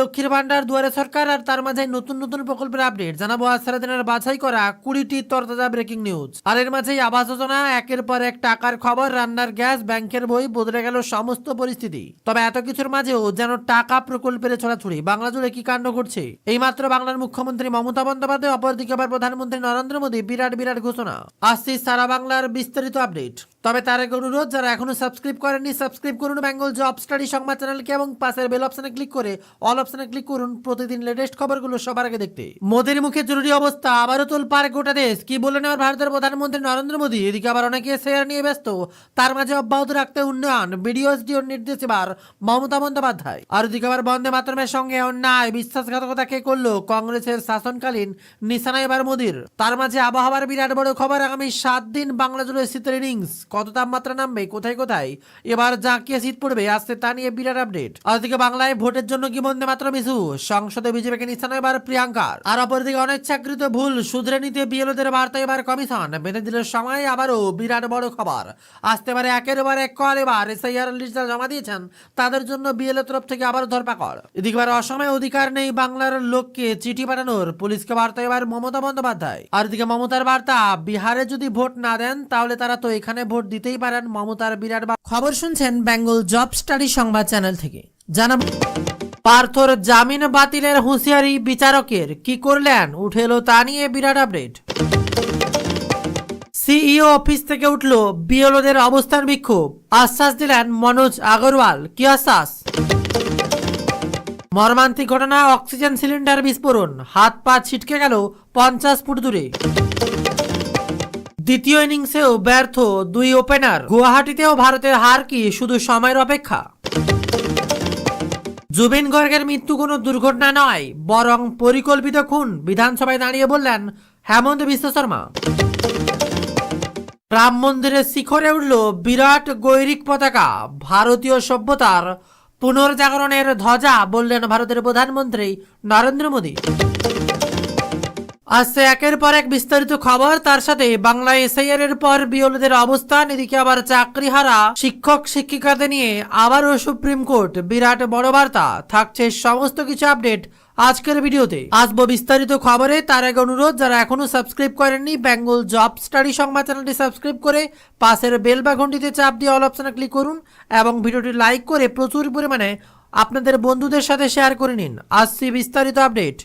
লক্ষ্মীর ভান্ডার দুয়ারে সরকার আর তার মাঝে নতুন নতুন প্রকল্পের আপডেট জানাব আজ সারাদিনের বাছাই করা কুড়িটি তরতাজা ব্রেকিং নিউজ আর এর মাঝেই আবাস যোজনা, একের পর এক টাকার খবর, রান্নার গ্যাস, ব্যাংকের বই, বদলে গেল সমস্ত পরিস্থিতি। তবে এত কিছুর মাঝেও যেন টাকা প্রকল্পের ছড়াছড়ি। বাংলা জুড়ে কি কাণ্ড ঘটছে? এইমাত্র বাংলার মুখ্যমন্ত্রী মমতা বন্দ্যোপাধ্যায়, অপরদিকে আবার প্রধানমন্ত্রী নরেন্দ্র মোদী, বিরাট বিরাট ঘোষণা। আসছি সারা বাংলার বিস্তারিত আপডেট তবে তার আগে অনুরোধ, যারা এখনও সাবস্ক্রাইব করেননি সাবস্ক্রাইব করুন বেঙ্গল জব স্টাডি সংবাদ চ্যানেলকে এবং পাশের বেল অপশনে ক্লিক করে অল অপশনে ক্লিক করুন প্রতিদিন লেটেস্ট খবরগুলো সবার আগে দেখতে। মোদীর মুখে জরুরি অবস্থা, আবারও তোল পার গোটা দেশ। কি বললেন আমার ভারতের প্রধানমন্ত্রী নরেন্দ্র মোদী? এদিকে আবার অনেকে শেয়ার নিয়ে ব্যস্ত। তার মাঝে অব্যাহত রাখতে উন্নয়ন বিডিওসডিওর নির্দেশ এবার মমতা বন্দ্যোপাধ্যায়। আর ওদিকে আবার বন্দে মাতরমের সঙ্গে অন্যায়, বিশ্বাসঘাতকতা কে করল কংগ্রেসের শাসনকালীন নিশানা এবার মোদির। তার মাঝে আবহাওয়ার বিরাট বড় খবর, আগামী সাত দিন বাংলা জুড়ে শীতের ইনিংস কত তাপমাত্রা নামবে, কোথায় কোথায়? এবার জাঁকিয়ে শীত পড়বে, আসছে তা নিয়ে বিরাট আপডেট ওদিকে বাংলায় ভোটের জন্য কি বন্দে মাত্র মিশু সংসদে বিজেপিকে নিশানা এবার প্রিয়াঙ্কার। আর অপরদিকে অনিচ্ছাকৃত ভুল শুধরে নিতে বিএলওদের বার্তা এবার কমিশন। বেঁধে দিল সময়, আবারও বিরাট বড় খবর। আসতে পারে একের পর এক কল এবার। এসআইআর লিস্ট জমা দিয়েছেন, তাদের জন্য বিএলও তরফ থেকে আবার ধরপাকড়। এদিকে এবার অসমে অধিকার নেই বাংলার লোককে, চিঠি পাঠানোর। পুলিশকে বার্তা এবার মমতা বন্দ্যোপাধ্যায়। আর এদিকে মমতার বার্তা, বিহারে যদি ভোট না দেন, তাহলে তারা তো এখানে ভোট দিতেই পারেন মমতার বিরাট খবর শুনছেন বেঙ্গল জব স্টাডি সংবাদ চ্যানেল থেকে। জানাব পার্থর জামিন বাতিলের হুঁশিয়ারি বিচারকের, কি করলেন? উঠে এলো তা নিয়ে বিরাট আপডেট। সিইও অফিস থেকে উঠল বিএলওদের অবস্থান বিক্ষোভ। আশ্বাস দিলেন মনোজ আগরওয়াল। কি আশ্বাস? মর্মান্তিক ঘটনা অক্সিজেন সিলিন্ডার বিস্ফোরণ। হাত পা ছিটকে গেল পঞ্চাশ ফুট দূরে। দ্বিতীয় ইনিংসেও ব্যর্থ দুই ওপেনার। গুয়াহাটিতেও ভারতের হার কি শুধু সময়ের অপেক্ষা? জুবিন গর্গের মৃত্যু কোনো দুর্ঘটনা নয়, বরং পরিকল্পিত খুন, বিধানসভায় দাঁড়িয়ে বললেন হেমন্ত বিশ্ব শর্মা। রাম মন্দিরের শিখরে উঠল বিরাট গৈরিক পতাকা, ভারতীয় সভ্যতার পুনর্জাগরণের ধ্বজা, বললেন ভারতের প্রধানমন্ত্রী নরেন্দ্র মোদী। আসছে একের পর এক বিস্তারিত খবর। তার সাথে বাংলা এসআইআর এর পর বিওলদের অবস্থান। এদিকে আবার চাকরিহারা শিক্ষক, শিক্ষিকাদের নিয়ে আবারও সুপ্রিম কোর্ট। বিরাট বড় বার্তা। থাকছে সমস্ত কিছু আপডেট আজকের ভিডিওতে। আসব বিস্তারিত খবরে। তার আগে অনুরোধ, যারা এখনও সাবস্ক্রাইব করেননি, বেঙ্গল জব স্টাডি সংবাদ চ্যানেলটি সাবস্ক্রাইব করে পাশের বেল বা ঘন্টিতে চাপ দিয়ে অল অপশনে ক্লিক করুন এবং ভিডিওটি লাইক করে প্রচুর পরিমাণে আপনাদের বন্ধুদের সাথে শেয়ার করে নিন। আসছি বিস্তারিত আপডেট।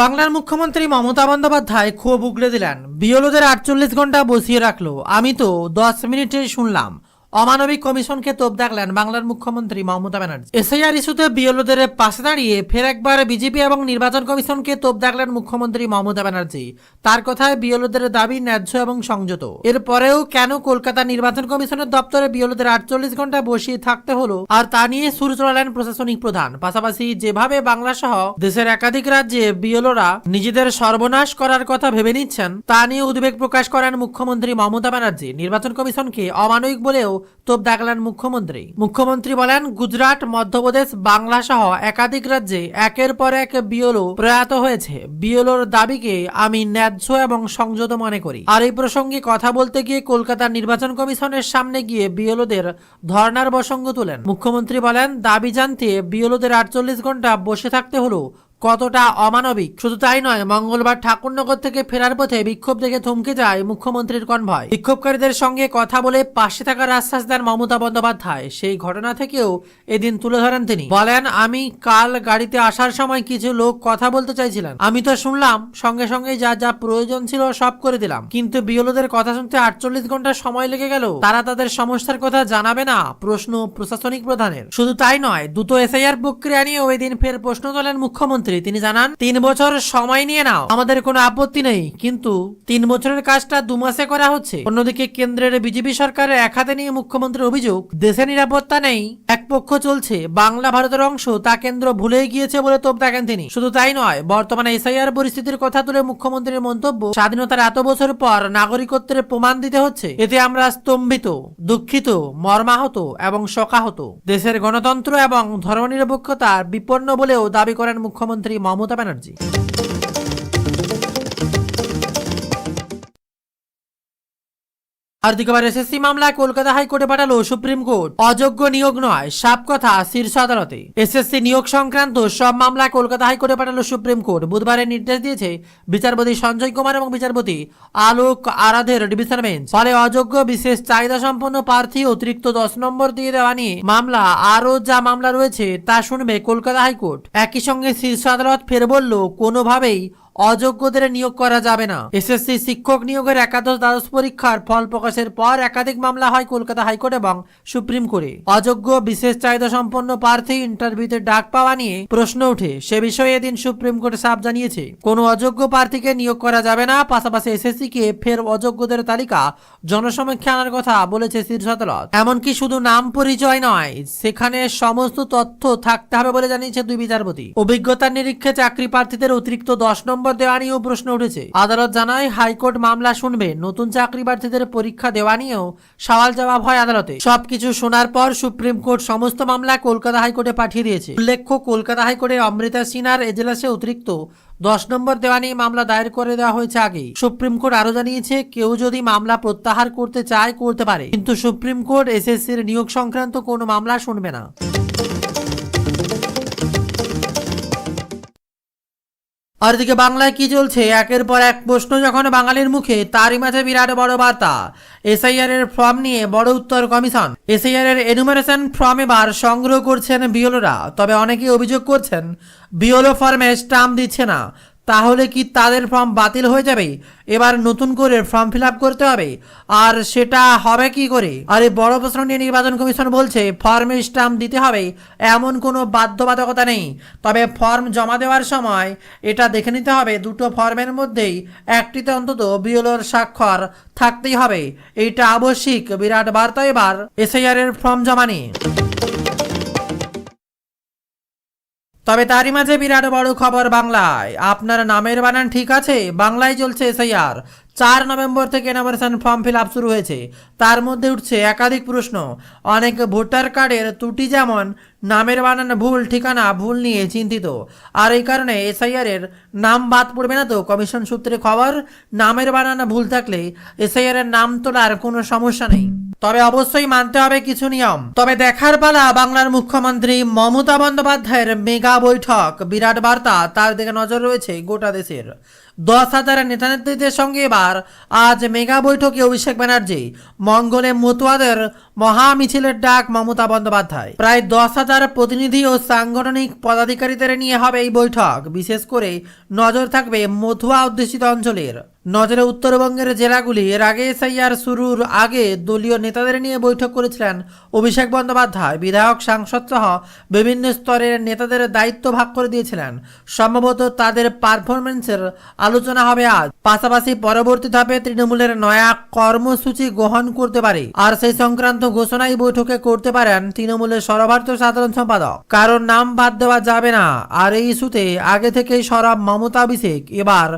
বাংলার মুখ্যমন্ত্রী মমতা বন্দ্যোপাধ্যায় ক্ষোভ উগড়ে দিলেন। বিএলওদের আটচল্লিশ ঘণ্টা বসিয়ে রাখল। আমি তো দশ মিনিটে শুনলাম। অমানবিক কমিশনকে তোপ দেখলেন বাংলার মুখ্যমন্ত্রী মমতা ব্যানার্জি। এসআইআর ইস্যুতে বিএলওদের পাশে দাঁড়িয়ে ফের একবার বিজেপি এবং নির্বাচন কমিশনকে তোপ দেখলেন মুখ্যমন্ত্রী মমতা ব্যানার্জি। তার কথায় বিএলওদের দাবি ন্যায্য এবং সংযত। এরপরেও কেন কলকাতা নির্বাচন কমিশনের দপ্তরে বিএলওদের আটচল্লিশ ঘণ্টা বসিয়ে থাকতে হলো, আর তা নিয়ে সুর চড়ালেন প্রশাসনিক প্রধান। পাশাপাশি যেভাবে বাংলা সহ দেশের একাধিক রাজ্যে বিএলওরা নিজেদের সর্বনাশ করার কথা ভেবে নিচ্ছেন, তা নিয়ে উদ্বেগ প্রকাশ করেন মুখ্যমন্ত্রী মমতা ব্যানার্জি। নির্বাচন কমিশনকে অমানবিক বলেও তোপ দেখলেন মুখ্যমন্ত্রী। মুখ্যমন্ত্রী বলেন, গুজরাট, মধ্যপ্রদেশ বাংলা সহ একাধিক রাজ্যে একের পর এক বিএলও প্রয়াত হয়েছে। বিএলওর দাবিকে আমি ন্যায্য এবং সংযত মনে করি। আর এই প্রসঙ্গে কথা বলতে গিয়ে কলকাতার নির্বাচন কমিশনের সামনে গিয়ে বিএলওদের ধর্নার প্রসঙ্গ তোলেন। মুখ্যমন্ত্রী বলেন, দাবি জানতে বিএলওদের আটচল্লিশ ঘণ্টা বসে থাকতে হলো কতটা অমানবিক? শুধু তাই নয়, মঙ্গলবার ঠাকুরনগর থেকে ফেরার পথে বিক্ষোভ দেখে থমকে যায় মুখ্যমন্ত্রীর কনভয়। বিক্ষোভকারীদের সঙ্গে কথা বলে পাশে থাকার আশ্বাস দেন মমতা বন্দ্যোপাধ্যায়। সেই ঘটনা থেকেও এদিন তুলে ধরেন তিনি। বলেন, আমি কাল গাড়িতে আসার সময় কিছু লোক কথা বলতে চাইছিলেন। আমি তো শুনলাম, সঙ্গে সঙ্গে যা যা প্রয়োজন ছিল সব করে দিলাম। কিন্তু বিয়লোদের কথা শুনতে আটচল্লিশ ঘণ্টা সময় লেগে গেল। তারা তাদের সমস্যার কথা জানাবে না, প্রশ্ন প্রশাসনিক প্রধানের। শুধু তাই নয়, দ্রুত এসআইআর প্রক্রিয়া নিয়ে ওই দিন ফের প্রশ্ন তোলেন মুখ্যমন্ত্রী। তিনি জানান, তিন বছর সময় নিয়ে নাও। আমাদের কোনো আপত্তি নেই, কিন্তু তিন বছরের কাজটা দু মাসে করা হচ্ছে। অন্যদিকে কেন্দ্রের বিজেপি সরকারের এক হাতে নিয়ে মুখ্যমন্ত্রীর অভিযোগ, দেশে নিরাপত্তা নেই, এক পক্ষ চলছে। বাংলা ভারতের অংশ তা কেন্দ্র ভুলেই গিয়েছে বলে তোপ দেখেন তিনি। শুধু তাই নয়, বর্তমানে এসআইআর পরিস্থিতির কথা তুলে মুখ্যমন্ত্রীর মন্তব্য, স্বাধীনতার এত বছর পর নাগরিকত্বের প্রমাণ দিতে হচ্ছে। এতে আমরা স্তম্ভিত, দুঃখিত, মর্মাহত এবং শোকাহত। দেশের গণতন্ত্র এবং ধর্মনিরপেক্ষতার বিপন্ন বলেও দাবি করেন মুখ্যমন্ত্রী। মমতা ব্যানার্জি। আর এসএসসি মামলায় কলকাতা হাইকোর্টে সুপ্রিম কোর্ট। অযোগ্য নিয়োগ নয় শীর্ষ আদালতে। এসএসসি নিয়োগ সংক্রান্ত সব মামলা কলকাতা হাইকোর্টে পাঠালো সুপ্রিম কোর্ট। বুধবারে নির্দেশ দিয়েছে বিচারপতি সঞ্জয় কুমার এবং বিচারপতি আলোক আরাধের ডিভিশন বেঞ্চ। ফলে অযোগ্য, বিশেষ চাহিদা সম্পন্ন প্রার্থী অতিরিক্ত দশ নম্বর দিয়ে দেওয়া নিয়ে মামলা, আরও যা মামলা রয়েছে তা শুনবে কলকাতা হাইকোর্ট। একই সঙ্গে শীর্ষ আদালত ফের বলল, কোনোভাবেই অযোগ্যদের নিয়োগ করা যাবে না। এসএসসি শিক্ষক নিয়োগের একাদশ দ্বাদশ পরীক্ষার ফল প্রকাশের পর একাধিক মামলা হয় কলকাতা হাইকোর্ট এবং সুপ্রিম কোর্টে। অযোগ্য, বিশেষ চাহিদা সম্পন্ন প্রার্থী ইন্টারভিউতে ডাক পাওয়া নিয়ে প্রশ্ন উঠে সে বিষয়ে এদিন সুপ্রিম কোর্ট সাফ জানিয়েছে, কোনো অযোগ্য প্রার্থীকে নিয়োগ করা যাবে না, পাশাপাশি এসএসসি কে ফের অযোগ্যদের তালিকা জনসমীক্ষা আনার কথা বলেছে শীর্ষ আদালত। এমনকি শুধু নাম পরিচয় নয়, সেখানে সমস্ত তথ্য থাকতে হবে বলে জানিয়েছে দুই বিচারপতি। অভিজ্ঞতার নিরীক্ষে চাকরি প্রার্থীদের অতিরিক্ত দশ নম্বর দেওয়া নিয়েও প্রশ্ন উঠেছে। আদালত জানায়, হাইকোর্ট মামলা শুনবে, নতুন চাকরি প্রার্থীদের পরীক্ষা দেওয়া নিয়েও সওয়াল জবাব হয় আদালতে। সবকিছু শোনার পর সুপ্রিম কোর্ট সমস্ত মামলা কলকাতা হাইকোর্টে পাঠিয়ে দিয়েছে। উল্লেখ্য, কলকাতা হাইকোর্টে অমৃতা সিনহার এজলাসে অতিরিক্ত দশ নম্বর দেওয়া নিয়ে মামলা দায়ের করে দেওয়া হয়েছে আগেই সুপ্রিম কোর্ট আরও জানিয়েছে, কেউ যদি মামলা প্রত্যাহার করতে চায়, করতে পারে। কিন্তু সুপ্রিম কোর্ট এসএসসির নিয়োগ সংক্রান্ত কোনো মামলা শুনবে না। আর এদিকে বাংলায় কি চলছে? একের পর এক প্রশ্ন যখন বাঙালির মুখে, তারই মাঝে বিরাট বড় বার্তা। এসআইআর এর ফর্ম নিয়ে বড় উত্তর কমিশন। এসআইআর এর এনুমারেশন ফর্ম এবার সংগ্রহ করছেন বিওলোরা তবে অনেকে অভিযোগ করছেন বিওলো ফর্মে স্টাম্প দিচ্ছে না। তাহলে কি তাদের ফর্ম বাতিল হয়ে যাবে? এবার নতুন করে ফর্ম ফিল করতে হবে। আর সেটা হবে কি করে? আর এই বড় প্রশ্ন নিয়ে নির্বাচন কমিশন বলছে, ফর্মে স্টাম্প দিতে হবে। এমন কোনো বাধ্যবাধকতা নেই। তবে ফর্ম জমা দেওয়ার সময় এটা দেখে নিতে হবে, দুটো ফর্মের মধ্যেই একটিতে অন্তত বিএলওর স্বাক্ষর থাকতেই হবে। এইটা আবশ্যিক। বিরাট বার্তা এবার এসআইআর এর ফর্ম জমা নিয়ে। তবে তারই মাঝে বিরাট বড় খবর বাংলায়। আপনার নামের বানান ঠিক আছে, বাংলায় চলছে এসআইআর। চার নভেম্বর থেকে এনামোরেশন ফর্ম ফিল আপ শুরু হয়েছে। তার মধ্যে উঠছে একাধিক প্রশ্ন। অনেক ভোটার কার্ডের ত্রুটি যেমন, নামের বানান ভুল, ঠিকানা ভুল নিয়ে চিন্তিত। আর এই কারণে এসআইআর এর নাম বাদ পড়বে না তো কমিশন সূত্রে খবর, নামের বানান ভুল থাকলে এসআইআর এর নাম তোলার কোনো সমস্যা নেই। তবে অবশ্যই মানতে হবে কিছু নিয়ম। তবে দেখার পালা বাংলার মুখ্যমন্ত্রী মমতা বন্দ্যোপাধ্যায়ের মেগা বৈঠক। বিরাট বার্তা, তার দিকে নজর রয়েছে গোটা দেশের। দশ হাজার নেতা নেত্রীদের সঙ্গে এবার আজ মেগা বৈঠকে অভিষেক ব্যানার্জি, মঙ্গলে মতুয়াদের মহা মিছিলের ডাক মমতা বন্দ্যোপাধ্যায়। প্রায় দশ হাজার প্রতিনিধি ও সাংগঠনিক পদাধিকারীদের নিয়ে হবে এই বৈঠক। বিশেষ করে নজর থাকবে মথুয়া অধ্যুষিত অঞ্চলের। নজরে উত্তরবঙ্গের জেলাগুলি, এর আগে এসআইআর শুরুর আগে দলীয় নেতাদের নিয়ে বৈঠক করেছিলেন অভিষেক বন্দ্যোপাধ্যায়। বিধায়ক, সাংসদ সহ বিভিন্ন স্তরের নেতাদের দায়িত্ব ভাগ করে দিয়েছিলেন। সম্ভবত তাদের পারফরমেন্সের আলোচনা হবে আজ। পাশাপাশি পরবর্তী ধাপে তৃণমূলের নয়া কর্মসূচি গ্রহণ করতে পারে। আর সেই সংক্রান্ত ঘোষণাই বৈঠকে করতে পারেন তৃণমূলের সর্বভারতীয় সাধারণ সম্পাদক। কারণ নাম বাদ দেওয়া যাবে না। আর এই ইস্যুতে আগে থেকেই সরব মমতা অভিষেক। এবার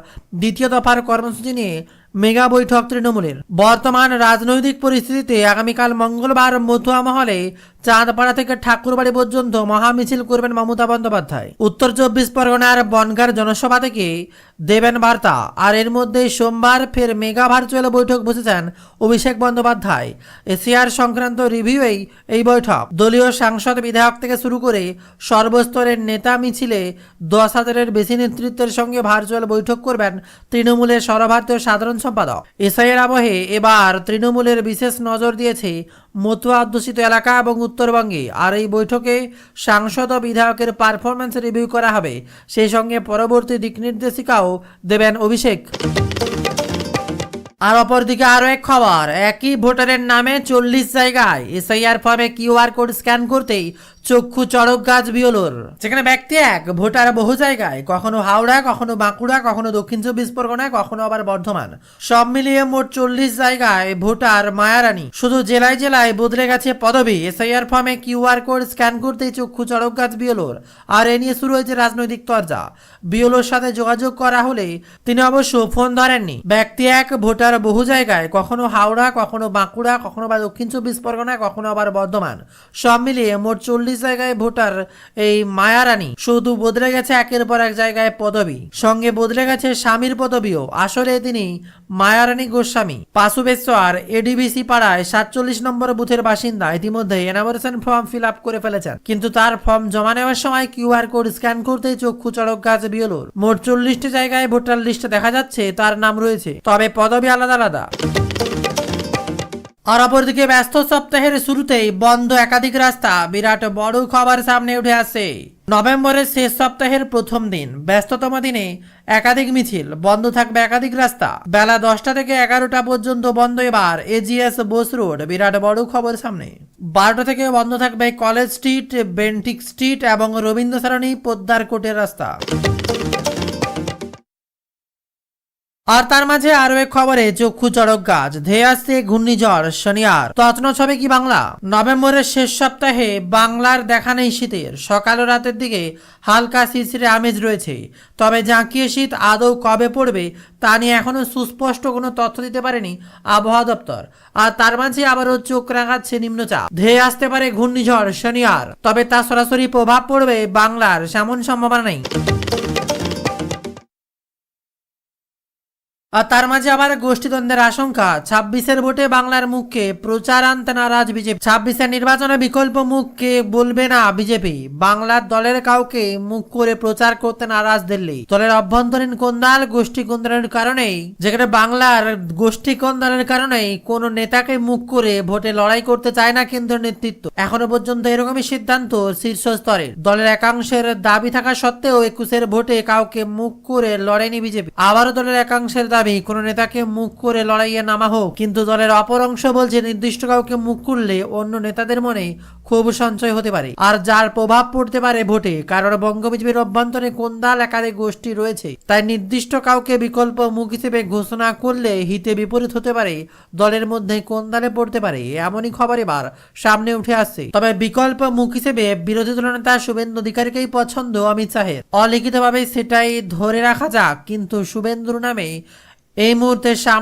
দ্বিতীয় দফার কর্মসূচি নিয়ে মেগা বৈঠক তৃণমূলের। বর্তমান রাজনৈতিক পরিস্থিতিতে আগামীকাল মঙ্গলবার মথুয়া মহলে চাঁদপাড়া থেকে ঠাকুরবাড়ি পর্যন্ত মহামিছিল করবেন মমতা বন্দ্যোপাধ্যায়। উত্তর চব্বিশ পরগনার বনগার জনসভা থেকে দেবেন বার্তা। আর এর মধ্যে সোমবার ফের মেগা ভার্চুয়াল বৈঠক বসেছেন অভিষেক বন্দ্যোপাধ্যায়। এশিয়ার সংক্রান্ত রিভিউয়েই এই বৈঠক। দলীয় সাংসদ বিধায়ক থেকে শুরু করে সর্বস্তরের নেতা মিছিলে দশ হাজারের বেশি নেতৃত্বের সঙ্গে ভার্চুয়াল বৈঠক করবেন তৃণমূলের সর্বভারতীয় সাধারণ সম্পাদক। এসআইয়ের আবহে এবার তৃণমূলের বিশেষ নজর দিয়েছে মতুয়া অধ্যুষিত এলাকা এবং উত্তরবঙ্গে। আর এই বৈঠকে সাংসদ ও বিধায়কের পারফরমেন্স রিভিউ করা হবে। সেই সঙ্গে পরবর্তী দিক নির্দেশিকাও দেবেন অভিষেক। আর অপরদিকে আরও এক খবর। একই ভোটারের নামে চল্লিশ জায়গায় এসআইআর ফর্মে কিউআর কোড স্ক্যান করতেই চক্ষু চড়ক গাছ বিয়লোর। যেখানে ব্যক্তি এক, ভোটার বহু জায়গায়, কখনো হাওড়া, কখনো বাঁকুড়া, কখনো দক্ষিণ চব্বিশ পরগনা, কখনো আবার বর্ধমান। সব মিলিয়ে মোট চল্লিশ জায়গায় ভোটার মায়ারানী। শুধু জেলায় জেলায় বদলে গেছে পদবি। এসআইআর ফর্মে কিউআর কোড স্ক্যান করতেই চক্ষু চড়ক গাছ বিয়লোর। আর এ নিয়ে শুরু হয়েছে রাজনৈতিক তরজা। বিওলোর সাথে যোগাযোগ করা হলে তিনি অবশ্য ফোন ধরেননি। ব্যক্তি এক, ভোটার বহু জায়গায়, কখনো হাওড়া, কখনো বাঁকুড়া, কখনো বা দক্ষিণ চব্বিশ পরগনা, কখনো আবার বর্ধমান। সব মিলিয়ে মোট চল্লিশ সাতচল্লিশ জায়গায় ভোটার, এই মায়ারানী। শুধু বদলে গেছে একের পর এক জায়গায় পদবি। সঙ্গে বদলে গেছে স্বামীর পদবিও। আসলে তিনি মায়ারানী গোস্বামী। পাশুবেশ্বর এডিবিসি পাড়ায় সাতচল্লিশ নম্বর বুথের বাসিন্দা। ইতিমধ্যে এনামোরেশন ফর্ম ফিল আপ করে ফেলেছেন। কিন্তু তার ফর্ম জমা নেওয়ার সময় কিউআর কোড স্ক্যান করতেই চক্ষু চড়ক গাছ বিয়লোর। মোট চল্লিশটি জায়গায় ভোটার লিস্টে দেখা যাচ্ছে, তার নাম রয়েছে। তবে পদবি আলাদা আলাদা। আর অপরদিকে ব্যস্ত সপ্তাহের শুরুতেই বন্ধ একাধিক রাস্তা বিরাট বড় খবর সামনে উঠে আসে। নভেম্বরের শেষ সপ্তাহের প্রথম দিন, ব্যস্ততম দিনে একাধিক মিছিল, বন্ধ থাকবে একাধিক রাস্তা। বেলা দশটা থেকে এগারোটা পর্যন্ত বন্ধ এবার এজিএস বোস রোড, বিরাট বড় খবর সামনে। বারোটা থেকে বন্ধ থাকবে কলেজ স্ট্রিট, বেন্টিক স্ট্রিট এবং রবীন্দ্র সারণী পোদ্দার কোটের রাস্তা। আর তার মাঝে আরও এক খবরে, চক্ষু চড়ক গাছ ধেয়ে আসছে ঘূর্ণিঝড় শনিয়ার তত্ন ছবে কি বাংলা? নভেম্বরের শেষ সপ্তাহে বাংলার দেখা নেই শীতের। সকাল ও রাতের দিকে হালকা শিশিরে আমেজ রয়েছে। তবে জাঁকিয়ে শীত আদৌ কবে পড়বে, তা নিয়ে এখনও সুস্পষ্ট কোনো তথ্য দিতে পারেনি আবহাওয়া দপ্তর। আর তার মাঝে আবারও চোখ রাঙাচ্ছে নিম্নচাপ। ধেয়ে আসতে পারে ঘূর্ণিঝড় শনিয়ার তবে তা সরাসরি প্রভাব পড়বে বাংলার, সেমন সম্ভাবনা নেই। আর তার মাঝে আবার গোষ্ঠীদ্বন্দ্বের আশঙ্কা। ছাব্বিশের ভোটে বাংলার মুখকে প্রচার আনতে নারাজ বিজেপি। ছাব্বিশের নির্বাচনে বিকল্প মুখকে বলবে না বিজেপি? বাংলার দলের কাউকে মুখ করে প্রচার করতে নারাজ দিল্লি। দলের অভ্যন্তরীণ কোন্দাল গোষ্ঠী কোন্দালের কারণেই, যেখানে বাংলার গোষ্ঠী কোন্দালের কারণেই কোন নেতাকে মুখ করে ভোটে লড়াই করতে চায় না কেন্দ্রীয় নেতৃত্ব। এখনও পর্যন্ত এরকমই সিদ্ধান্ত শীর্ষ স্তরে। দলের একাংশের দাবি থাকা সত্ত্বেও একুশের ভোটে কাউকে মুখ করে লড়েনি বিজেপি। আবারও দলের একাংশের দাবি, কোন নেতাকে মুখ করে লড়াইয়ে নামা হোক কিন্তু দলের অপর অংশ বলছে নির্দিষ্ট কাউকে মুখ করলে অন্য নেতাদের মনে ক্ষোভ সঞ্চয় হতে পারে। আর যার প্রভাব পড়তে পারে ভোটে কারণ বঙ্গ বিজেপির অভ্যন্তরে কোন্দাল একাধিক গোষ্ঠী রয়েছে, তাই নির্দিষ্ট কাউকে বিকল্প মুখ হিসেবে ঘোষণা করলে হিতে বিপরীত হতে পারে, দলের মধ্যে কোন্দালে পড়তে পারে, এমনই খবর এবার সামনে উঠে আসছে। তবে বিকল্প মুখ হিসেবে বিরোধী দলনেতা শুভেন্দু অধিকারীকেই পছন্দ অমিত শাহের। অলিখিতভাবে সেটাই ধরে রাখা যাক, কিন্তু শুভেন্দুর নামে এই মুহূর্তে সামনে